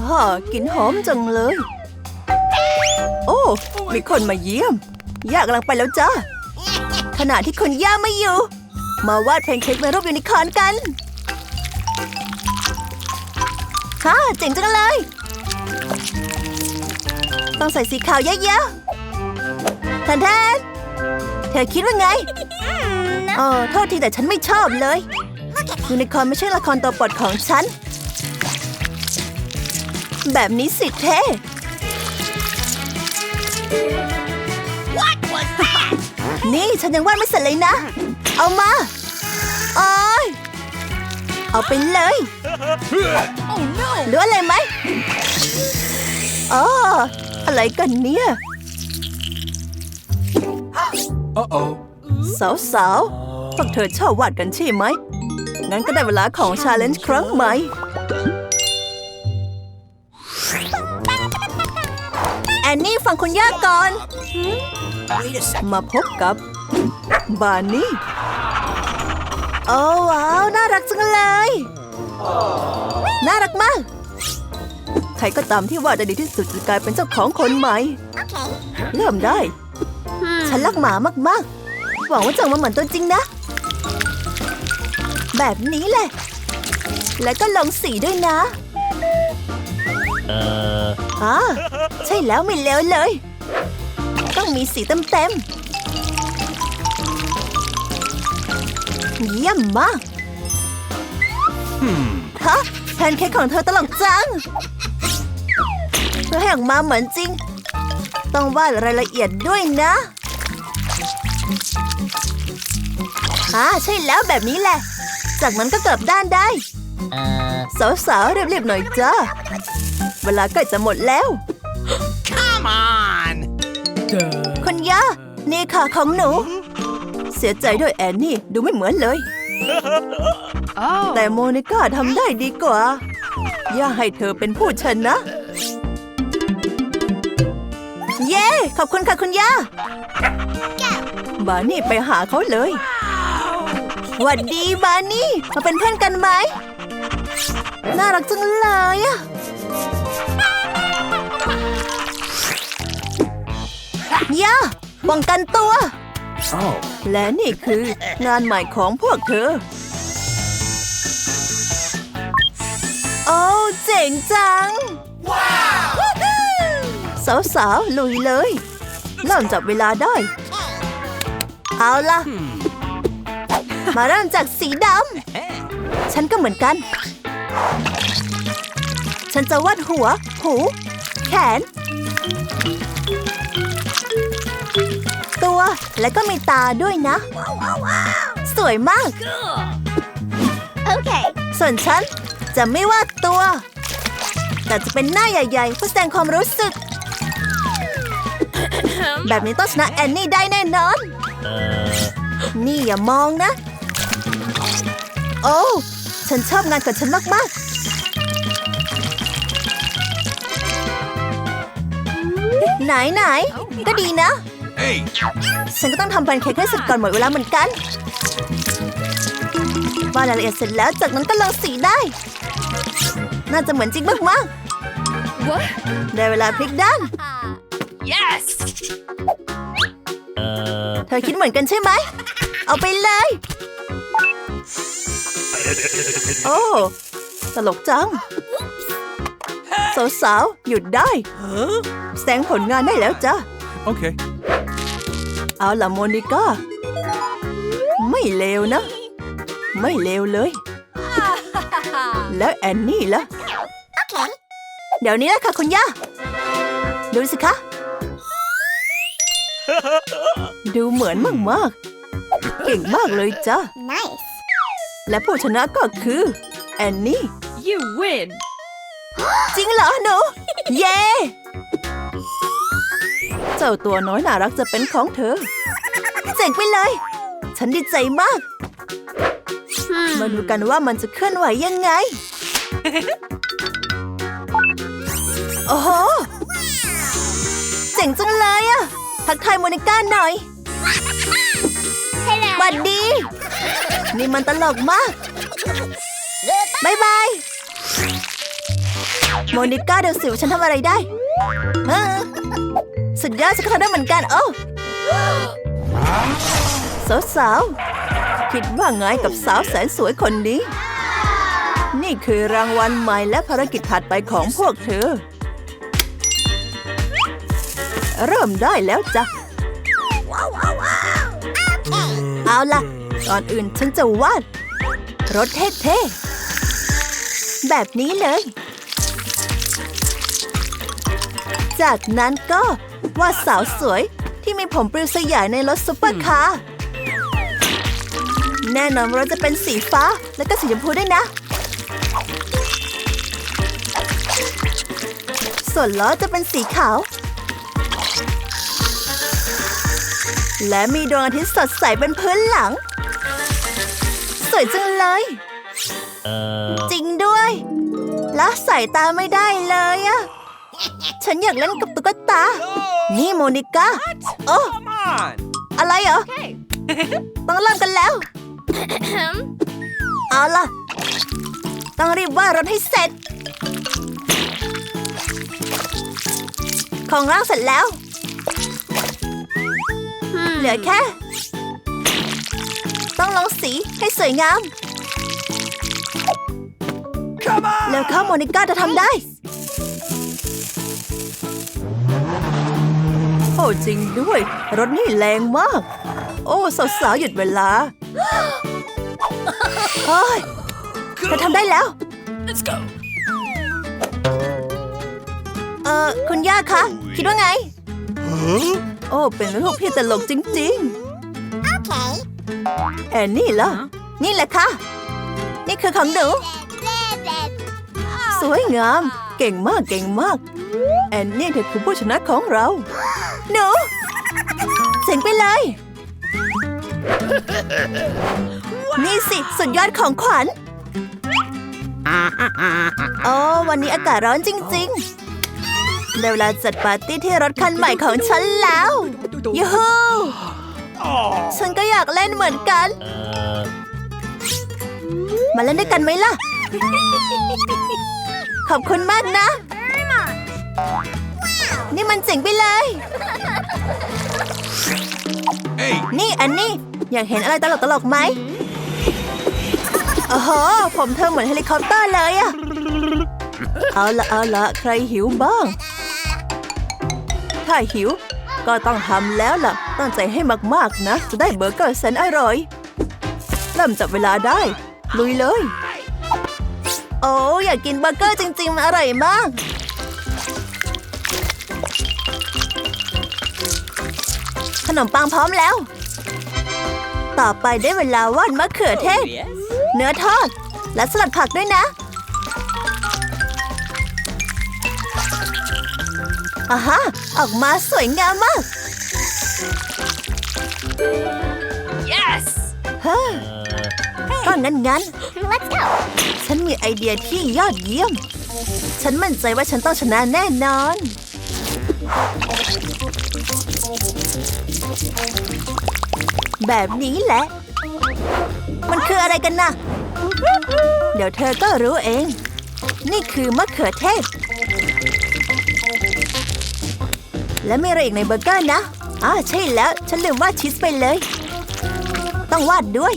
อ๋อกลิ่นหอมจังเลย โอ้ มีคนมาเยี่ยม ย่ากำลังไปแล้วจ้าขณะที่คุณย่าไม่อยู่ มาวาดแพนเค้กเป็นรูปยูนิคอร์นกันฮ่าเจ๋งจังเลย ต้องใส่สีขาวเยอะๆแทนแทนเธอคิดว่าไงเออโทษทีแต่ฉันไม่ชอบเลยยูนิคอร์นไม่ใช่ละครตัวโปรดของฉัน แบบนี้สิเท่ นี่ฉันยังวาดไม่เสร็จเลยนะ เอามาโอ้ยเอาไปเลยเหลืออะไรไหมอ๋ออะไรกันเนี่ย Uh-oh. สาวๆพวกเธอชอบวาดกันใช่ไหม งั้นก็ได้เวลาของชาเลนจ์ครั้งใหม่ อนนี่ฟังคุณย่าก่อน มาพบกับบานี่โอ้ว้าว น่ารักจังเลย น่ารักมาก ใครก็ตามที่วาดได้ดีที่สุดจะกลายเป็นเจ้าของคนใหม่ เริ่มได้ ฉันรักหมามากๆ หวังว่าจะออกมาเหมือนตัวจริงนะ แบบนี้แหละ แล้วก็ลงสีด้วยนะ Uh. อ่า ใช่แล้วไม่เลวเลย ต้องมีสีเต็มๆเยี่ยมมาก Hmm. ฮะแพนเค้กของเธอตลกจังเพื่อให้ออกมาเหมือนจริง ต้องวาดรายละเอียดด้วยนะอ่าใช่แล้วแบบนี้แหละ จากนั้นก็กลับด้านได้ Uh. สาวๆเรียบๆหน่อยจ้า เวลาใกล้จะหมดแล้ว Come on. คุณย่านี่ค่ะของหนู เสียใจด้วยแอนนี่ดูไม่เหมือนเลย แต่โมนิก้าทำได้ดีกว่า ย่าให้เธอเป็นผู้ชนะ เย้ ขอบคุณค่ะคุณย่าบานี่ไปหาเขาเลยหวัดดีบานี่ มาเป็นเพื่อนกันไหม น่ารักจังเลยอะ ย่าป้องกันตัว Oh. และนี่คืองานใหม่ของพวกเธอ โอ้เจ๋งจัง ว้าวสาวๆลุยเลย เริ่มจับเวลาได้ เอาล่ะ มาเริ่มจากสีดำ ฉันก็เหมือนกัน ฉันจะวาดหัว หู แขน ตัว และก็มีตาด้วยนะ สวยมาก Okay. ส่วนฉันจะไม่วาดตัว แต่จะเป็นหน้าใหญ่ๆเพื่อแสดงความรู้สึก แบบนี้ต้องชนะแอนนี่ได้แน่นอน Uh. นี่อย่ามองนะ โอ้ ฉันชอบงานของฉันมากๆไหนไหนๆก็ดีนะ Hey. ฉันก็ต้องทำแพนเค้กให้เสร็จก่อนหมดเวลาเหมือนกันวาดรายละเอียดเสร็จแล้วจากนั้นก็ลงสีได้ น่าจะเหมือนจริงมาก What? ๆได้เวลาพลิกด้าน Yes. Uh. เธอคิดเหมือนกันใช่ไหม เอาไปเลย โอ้ตลกจัง สาวๆ หยุดได้ แสดงผลงานได้แล้วจ้ะ Okay. เอาล่ะโมนิก้า ไม่เลวนะ ไม่เลวเลย แล้วแอนนี่ล่ะ Okay. เดี๋ยวนี้แหละค่ะคุณย่า ดูสิคะ ดูเหมือนมากๆเก่งมากเลยจ้ะ Nice. และผู้ชนะก็คือ แอนนี่ You win! จริงเหรอหนู เย้ เจ้าตัวน้อยน่ารักจะเป็นของเธอ เจ๋งไปเลย ฉันดีใจมาก มาดูกันว่ามันจะเคลื่อนไหวยังไง โอ้โห เจ๋งจังเลยอะทักทายโมนิก้าหน่อย Hello. หวัดดี นี่มันตลกมากบ๊ายบาย โมนิก้าเดี๋ยวสิวฉันทำอะไรได้เออสุดยอดฉันก็ทำได้เหมือนกัน โอ้ สาวๆ คิดว่าไงกับสาวแสนสวยคนนี้ นี่คือรางวัลใหม่และภารกิจถัดไปของพวกเธอ เริ่มได้แล้วจ้ะ เอาล่ะ ก่อนอื่นฉันจะวาด รถเท่ๆ แบบนี้เลย จากนั้นก็วาดสาวสวย ที่มีผมปลิวสยายในรถซุปเปอร์คาร์แน่นอนว่ารถจะเป็นสีฟ้าแล้วก็สีชมพูด้วยนะ ส่วนล้อจะเป็นสีขาว และมีดวงอาทิตย์สดใสเป็นพื้นหลัง สวยจังเลย Uh, จริงด้วย ละสายตาไม่ได้เลยอะ ฉันอยากเล่นกับตุ๊กตา นี่โมนิก้าโอ้ come on. อะไรเหรอ Okay. ต้องเริ่มกันแล้วเอาล่ะ ต้องรีบวาดรถให้เสร็จ ของร่างเสร็จแล้ว เหลือแค่ ต้องลงสีให้สวยงาม Come on. แล้วเข้าโมนิก้าจะทำได้ อ้จริงด้วย รถนี่แรงมาก โอ้สาวๆหยุดเวลาเฮ้ยเธอทำได้แล้ว Let's go. เออคุณย่าคะ คิดว่าไง โอ้ เป็นลูกพี่ตลกจริง Okay. ๆแอนนี่ล่ะ นี่แหละค่ะ นี่คือของหนู สวยงาม เก่งมากเก่งมาก แอนนี่เธอคือผู้ชนะของเรา หนูเสียงไปเลย นี่สิสุดยอดของขวัญ โอ้วันนี้อากาศร้อนจริงๆได้เวลาจัดปาร์ตี้ที่รถคันใหม่ของฉันแล้วยูฮู Oh. ฉันก็อยากเล่นเหมือนกัน Uh, มาเล่นด้วยกันไหมล่ะ ขอบคุณมากนะ นี่มันเจ๋งไปเลย hey. นี่อันนี้ อยากเห็นอะไรตลกตลกๆไหมโอ้โห ผมเธอเหมือนเฮลิคอปเตอร์เลยอะเอาละเอาละใครหิวบ้าง ถ้าหิว ก็ต้องทำแล้วล่ะ ตั้งใจให้มากๆนะ จะได้เบอร์เกอร์แสนอร่อย เริ่มจับเวลาได้ ลุยเลย โอ้อยากกินเบอร์เกอร์จริงๆมันอร่อยมาก นมปังพร้อมแล้ว ต่อไปได้เวลาวาดมะเขือเทศ yes. เนื้อทอด และสลัดผักด้วยนะ อ่าฮะ ออกมาสวยงามมาก Yes. เฮ้อ Uh, ก็งั้นงั้น Let's go. ๆฉันมีไอเดียที่ยอดเยี่ยม ฉันมั่นใจว่าฉันต้องชนะแน่นอน แบบนี้แหละ มันคืออะไรกันนะ เดี๋ยวเธอก็รู้เอง นี่คือมะเขือเทศ และมีอะไรอีกในเบอร์เกอร์นะอ่าใช่แล้ว ฉันลืมวาดชีสไปเลย ต้องวาดด้วย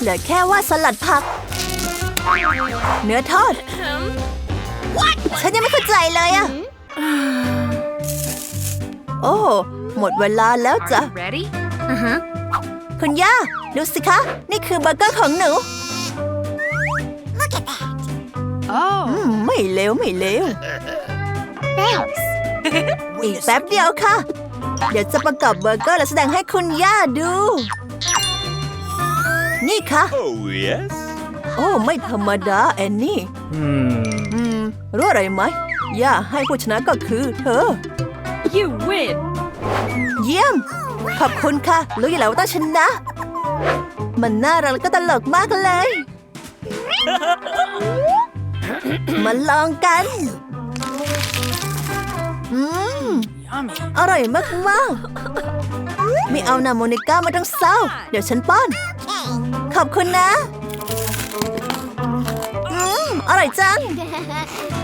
เหลือแค่วาดสลัดผัก เนื้อทอด ฉันยังไม่เข้าใจเลยอะ โอ้หมดเวลาแล้วจ้ะ Ready? Uh huh. คุณย่า ดูสิคะ นี่คือเบอร์เกอร์ของหนู Look at that. อืมไม่เลวไม่เลว Thanks. อีกแป๊บเดียวค่ะ เดี๋ยวจะประกอบเบอร์เกอร์และแสดงให้คุณย่าดู นี่ค่ะ oh yes. โอ้ ไม่ธรรมดาแอนนี่ Hmm. อืม รู้อะไรไหม ย่าให้ผู้ชนะก็คือเธอ You win. เยี่ยม ขอบคุณค่ะ รู้อยู่แล้วว่าต้องชนะ มันน่ารักแล้วก็ตลกมากเลย มาลองกัน อืม Yummy. อร่อยมากๆไม่เอานาโมนิก้าไม่ต้องเศร้า เดี๋ยวฉันป้อน ขอบคุณนะ อืม อร่อยจัง Yum, yum,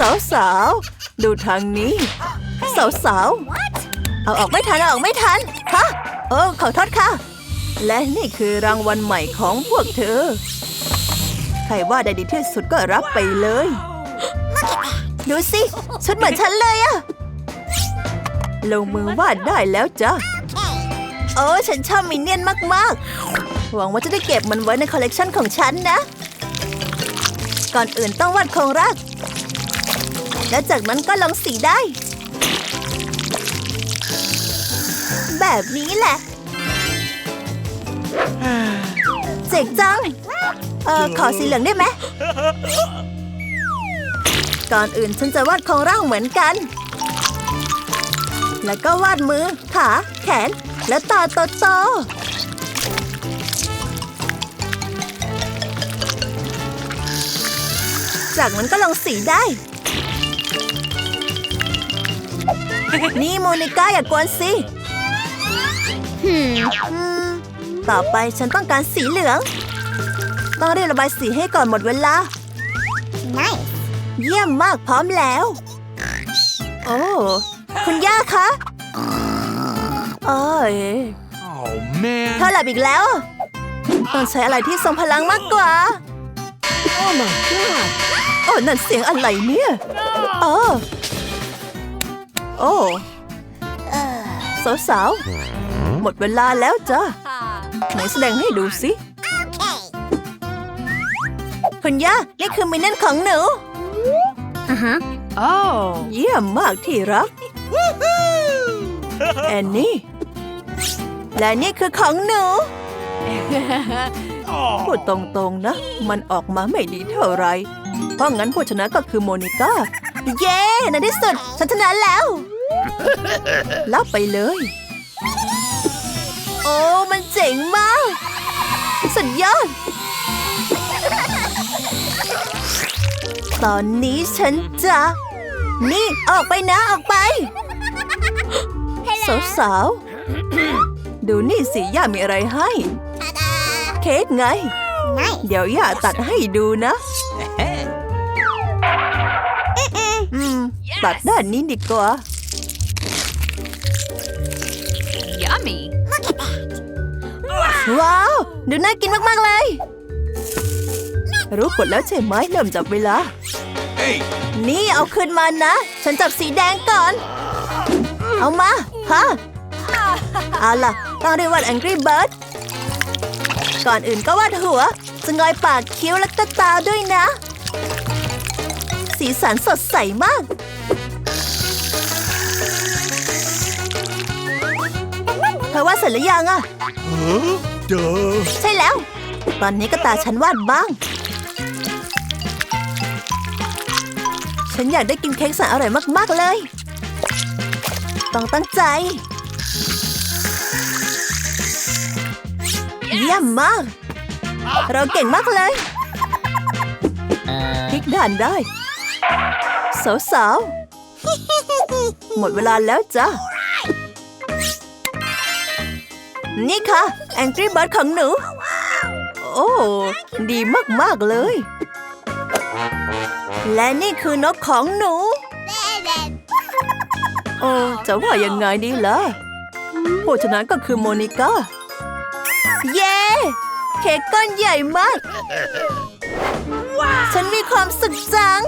สาวๆ ดูทางนี้ สาวๆ เอาออกไม่ทัน เอาออกไม่ทัน ฮะ โอ้ขอโทษค่ะ และนี่คือรางวัลใหม่ของพวกเธอ ใครว่าได้ดีที่สุดก็รับไปเลย ดูสิ ชุดเหมือนฉันเลยอะลงมือวาดได้แล้วจ้ะ โอ้ฉันชอบมินเนี่ยนมากๆ หวังว่าจะได้เก็บมันไว้ในคอลเลกชันของฉันนะ ก่อนอื่นต้องวาดโครงราก แล้วจากนั้นก็ลงสีได้ แบบนี้แหละ เจ๋งจัง เออขอสีเหลืองได้ไหม ก่อนอื่นฉันจะวาดโครงร่างเหมือนกัน แล้วก็วาดมือ ขา แขน และตาโตๆจากนั้นก็ลงสีได้ นี่โมนิก้าอย่ากวนสิ Hmm. อืมต่อไปฉันต้องการสีเหลือง ต้องรีบระบายสีให้ก่อนหมดเวลา Nice. เยี่ยมมากพร้อมแล้ว โอ้ คุณย่าคะโอ้ย Oh, man. เธอหลับอีกแล้ว ต้องใช้อะไรที่ทรงพลังมากกว่า โอ้ my god โอ้นั่นเสียงอะไรเนี่ย โอ้ โอ้สาวๆ หมดเวลาแล้วจ้ะไหนแสดงให้ดูสิ Okay. คุณย่า นี่คือมินเนี่ยนของหนู Uh huh. Oh. เยี่ยมมากที่รัก แอนนี่ และนี่คือของหนูพูด Oh. ตรงๆนะ มันออกมาไม่ดีเท่าไหรเพราะงั้นผู้ชนะก็คือโมนิก้า เย้ในที่สุดฉันชนะแล้ว รับไปเลย โอ้ มันเจ๋งมาก สุดยอด ตอนนี้ฉันจะ นี่ออกไปนะออกไป สาวๆ ดูนี่สิย่ามีอะไรให้ Ta-da. เค้กไง Nice. เดี๋ยวย่าตัดให้ดูนะอืมตัดด้านนี้ดีกว่า Yummy. Look at that. ว้าว ดูน่ากินมาก ๆ เลย รู้กดแล้วใช่ไหมเริ่มจับเวลา Hey. นี่เอาขึ้นมานะ ฉันจับสีแดงก่อน เอามา ฮะ เอาล่ะ ต้องเรียกว่า Angry Bird ก่อนอื่นก็วาดหัว จะงอยปากคิ้วและก็ตาด้วยนะ สีสันสดใสมาก เธอวาดเสร็จหรือยังอะ Huh? Duh. ใช่แล้ว ตอนนี้ก็ตาฉันวาดบ้าง ฉันอยากได้กินเค้กแสนอร่อยมากๆเลย ต้องตั้งใจ เยี่ยมมาก เราเก่งมากเลยพลิกด้านได้ สาวๆ หมดเวลาแล้วจ้ะ นี่ค่ะ Angry Bird ของหนู โอ้ ดีมาก ๆ เลย และนี่คือนกของหนู โอ้จะว่ายังไงดีล่ะผู้ชนะก็คือโมนิก้า เย้ เค้กก้อนใหญ่มาก ฉันมีความสุขจัง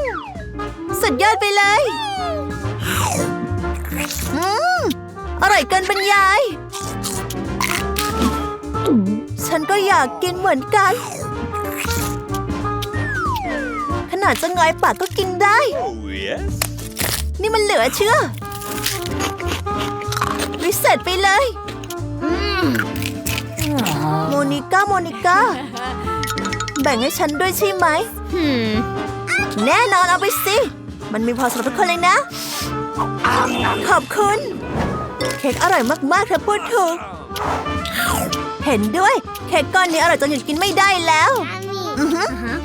สุดยอดไปเลย อืม อร่อยเกินบรรยาย ฉันก็อยากกินเหมือนกัน ขนาดจะงอยปากก็กินได้ Oh, yes. นี่มันเหลือเชื่อวิเศษไปเลยโมนิก้าโมนิก้า แบ่งให้ฉันด้วยใช่ไหม Hmm. แน่นอนเอาไปสิ มันมีพอสำหรับทุกคนเลยนะ ขอบคุณ เค้กอร่อยมาก ๆ เธอพูดถูก เห็นด้วย เค้กก้อนนี้อร่อยจนหยุดกินไม่ได้แล้ว Yummy. อือหือ Uh-huh.